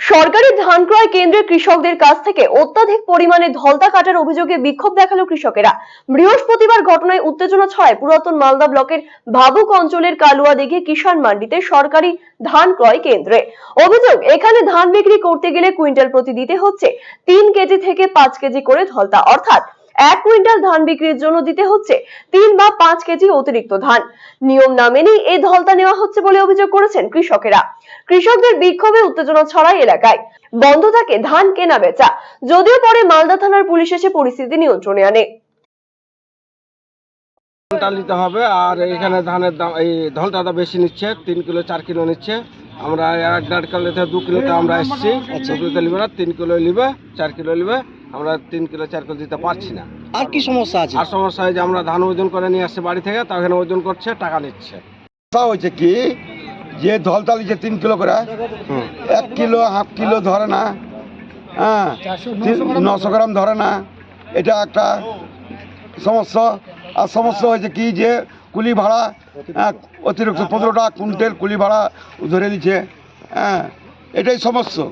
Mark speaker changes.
Speaker 1: সরকারি ধান ক্রয় কেন্দ্রে কৃষকদের কাছ থেকে অত্যাধিক পরিমাণে ধলতা কাটার অভিযোগে বিক্ষোভ দেখাল কৃষকেরা। বৃহস্পতিবার ঘটনায় উত্তেজনা ছড়ায় পুরাতন মালদা ব্লকের ভাবুক অঞ্চলের কালুয়া দিঘি কিষাণ মান্ডিতে সরকারি ধান ক্রয় কেন্দ্রে। অভিযোগ, এখানে ধান বিক্রি করতে গেলে কুইন্টাল প্রতি দিতে হচ্ছে তিন কেজি থেকে পাঁচ কেজি করে ধলতা অর্থাৎ এক কুইন্টাল ধান বিক্রির জন্য দিতে হচ্ছে তিন বা পাঁচ কেজি অতিরিক্ত ধান। নিয়ম না মেনেই এই ধলতা নেওয়া হচ্ছে বলে অভিযোগ করেছেন কৃষকেরা। কৃষকদের বিক্ষোভে উত্তেজনা ছড়ায় এলাকায়। বন্ধ থাকে ধান কেনা বেচা যদিও পরে মালদা থানার পুলিশ এসে পরিস্থিতি নিয়ন্ত্রণে আনে।
Speaker 2: ধানটা নিতে হবে আর এখানে ধানের দাম এই ধলটাটা বেশি নিচ্ছে তিন কিলো চার কিলো নিচ্ছে। আমরা এক দেড় কিলো থেকে দু কিলোতে আমরা এসেছি। দু কিলোতে নিবে না তিন কিলো নিবে চার কিলো নিবে। আমরা তিন কিলো চার কিলো দিতে পারছি না।
Speaker 3: আর কি সমস্যা আছে?
Speaker 2: আর সমস্যা হয় যে আমরা ধান ওজন করে নিয়ে আসছি বাড়ি থেকে তা এখানে ওজন করছে টাকা নিচ্ছে।
Speaker 4: সমস্যা হয়েছে কি? যে ধলতা লিখে তিন কিলো করে এক কিলো হাফ কিলো ধরে না হ্যাঁ? নশো গ্রাম ধরে না এটা একটা সমস্যা। আর সমস্যা হয়েছে কি যে কুলি ভাড়া হ্যাঁ, অতিরিক্ত পনেরো টাকা কুইন্টেল কুলি ভাড়া ধরে নিচ্ছে হ্যাঁ? এটাই সমস্যা।